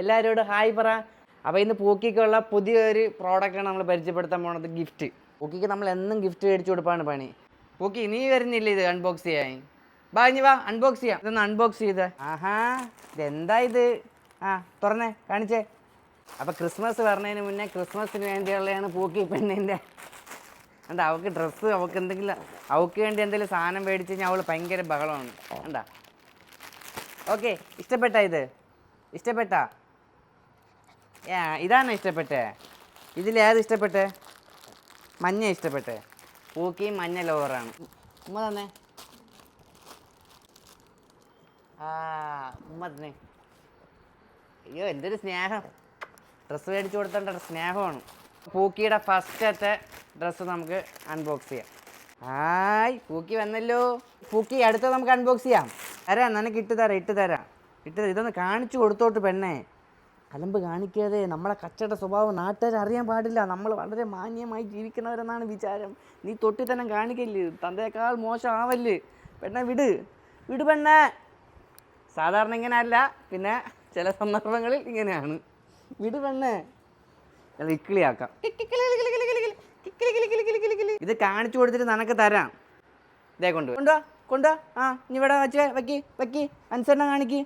എല്ലാവരോടും ഹായ് പറ. അപ്പോൾ ഇന്ന് പൂക്കിക്കുള്ള പുതിയൊരു പ്രോഡക്റ്റാണ് നമ്മൾ പരിചയപ്പെടുത്താൻ പോണത് ഗിഫ്റ്റ് പൂക്കിക്ക് നമ്മൾ എന്നും ഗിഫ്റ്റ് മേടിച്ചു കൊടുപ്പാണ് പണി. പൂക്കി നീ വരുന്നില്ലേ ഇത് അൺബോക്സ് ചെയ്യാൻ? ബാ ഇനി വാ അൺബോക്സ് ചെയ്യാം. ഇതൊന്ന് അൺബോക്സ് ചെയ്ത്. ആഹാ ഇതെന്താ ഇത്? ആ തുറന്നേ കാണിച്ചേ. അപ്പോൾ ക്രിസ്മസ് പറഞ്ഞതിന് മുന്നേ ക്രിസ്മസിന് വേണ്ടിയുള്ളതാണ് പൂക്കി പെണ്ണിന്റെ എന്താ അവൾക്ക് ഡ്രസ്സ് അവൾക്ക് എന്തെങ്കിലും അവൾക്ക് വേണ്ടി എന്തെങ്കിലും സാധനം മേടിച്ച് കഴിഞ്ഞാൽ അവൾ ഭയങ്കര ബഹളമാണ്. എന്താ ഓക്കെ ഇഷ്ടപ്പെട്ട ഇത്? ഇഷ്ടപ്പെട്ടാ? ഇതാണ് ഇഷ്ടപ്പെട്ടേ? ഇതിൽ ഏത് ഇഷ്ടപ്പെട്ടെ? മഞ്ഞ ഇഷ്ടപ്പെട്ടേ? പൂക്കി മഞ്ഞ ലോവറാണ്. ഉമ്മ തന്നെ. ആ ഉമ്മ തന്നെ. അയ്യോ എന്തൊരു സ്നേഹം. ഡ്രസ്സ് മേടിച്ചു കൊടുത്തേണ്ട സ്നേഹമാണ്. പൂക്കിയുടെ ഫസ്റ്റത്തെ ഡ്രസ്സ് നമുക്ക് അൺബോക്സ് ചെയ്യാം. ഹായ് പൂക്കി വന്നല്ലോ. പൂക്കി അടുത്ത നമുക്ക് അൺബോക്സ് ചെയ്യാം. തരാം നിനക്ക് ഇട്ട് തരാം ഇട്ട് തരാം. ഇട്ട് ഇതൊന്ന് കാണിച്ചു കൊടുത്തോട്ട് പെണ്ണേ. കലമ്പ് കാണിക്കാതെ നമ്മളെ കച്ചട സ്വഭാവം നാട്ടുകാർ അറിയാൻ പാടില്ല. നമ്മൾ വളരെ മാന്യമായി ജീവിക്കുന്നവരെന്നാണ് വിചാരം. നീ തൊട്ടിത്തനം കാണിക്കല്ലേ? തന്തേക്കാൾ മോശം ആവല്ലേ പെണ്ണെ വിട്. വിട് പെണ്ണെ. സാധാരണ ഇങ്ങനെ അല്ല പിന്നെ ചില സന്ദർഭങ്ങളിൽ ഇങ്ങനെയാണ്. വിട് പെണ്ണെ. അത് ഇക്കിളിയാക്കാം. ഇത് കാണിച്ചു കൊടുത്തിട്ട് നനക്ക് തരാം. ഇതേ കൊണ്ട് കൊണ്ടോ കൊണ്ടോ ആ ഇനി ഇവിടെ വച്ചേ വയ്ക്കി വയ്ക്കി അനുസരണം കാണിക്ക്.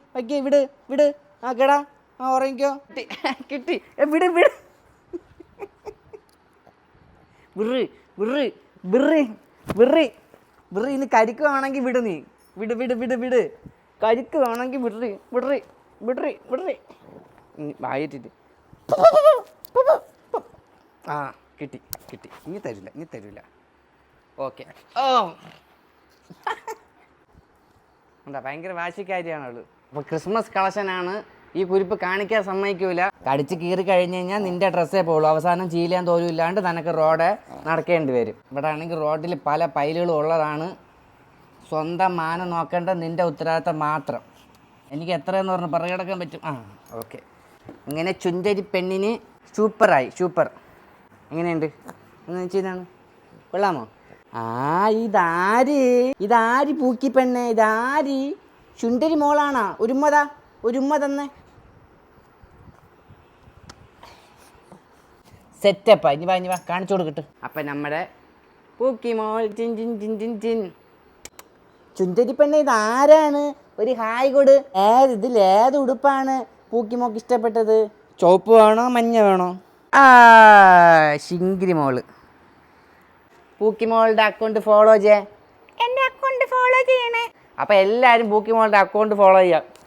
വിട് വിട്. ആ കേടാ. ആ ഉറങ്ങിക്കോ. കിട്ടി. വിട് വിട്. വിറ് വിറ് വിറ് വിറ്. വിറ് ഇനി കരിക്ക് വിട് നീ. വിട് വിട് വിട് വിട്. കരിക്ക് വേണമെങ്കിൽ വിടറി വിടറി വിടറി വിടറി വായിട്ടിട്ട്. ആ കിട്ടി കിട്ടി. ഇനി തരില്ല ഇനി തരില്ല ഓക്കെ. ഓ. എന്താ ഭയങ്കര വാശിക്കാരിയാണ് അവൾ അപ്പോൾ ക്രിസ്മസ് കളക്ഷനാണ് ഈ കുരിപ്പ് കാണിക്കാൻ സമ്മതിക്കൂല. കടിച്ച് കീറി കഴിഞ്ഞ് കഴിഞ്ഞാൽ നിന്റെ ഡ്രസ്സേ പോകുള്ളൂ അവസാനം ചീലാൻ തോലും ഇല്ലാണ്ട് നിനക്ക് റോഡ് നടക്കേണ്ടി വരും. ഇവിടെ ആണെങ്കിൽ റോഡിൽ പല പൈലുകളും ഉള്ളതാണ്. സ്വന്തം മാനം നോക്കേണ്ട നിന്റെ ഉത്തരവാദിത്തം മാത്രം. എനിക്ക് എത്രയെന്ന് പറഞ്ഞ് പറയടക്കാൻ പറ്റും? ആ ഓക്കെ. ഇങ്ങനെ ചുഞ്ചരി പെണ്ണിന് സൂപ്പറായി സൂപ്പർ. എങ്ങനെയുണ്ട്? എന്ന് വെച്ചാണ് കൊള്ളാമോ? ആ ഇതാര്? ഇതാര് പൂക്കി പെണ്ണേ? ഇതാര്? ചുണ്ടരി മോളാണാ? ഒരുമ്മതാ. ഒരുമ്മ തന്നെ. സെറ്റപ്പാ ഇനി വാ ഇനി വാ. കാണിച്ചു കൊടുക്കട്ടെ. അപ്പം നമ്മുടെ പൂക്കിമോൾ ചിൻ ചിൻ ചിൻ ചിൻ ചിൻ പെണ്ണെ ഇത് ആരാണ്? ഒരു ഹായ് കൊട്. ഏത് ഇതിൽ ഏത് ഉടുപ്പാണ് പൂക്കിമോക്ക് ഇഷ്ടപ്പെട്ടത്? ചുവപ്പ് വേണോ മഞ്ഞ വേണോ? ആ ശിങ്കിരി മോൾ. പൂക്കിമോളുടെ അക്കൗണ്ട് ഫോളോ ചെയ്യേ. എന്റെ അക്കൗണ്ട് ഫോളോ ചെയ്യണേ. അപ്പം എല്ലാവരും പൂക്കിമോളുടെ അക്കൗണ്ട് ഫോളോ ചെയ്യാം.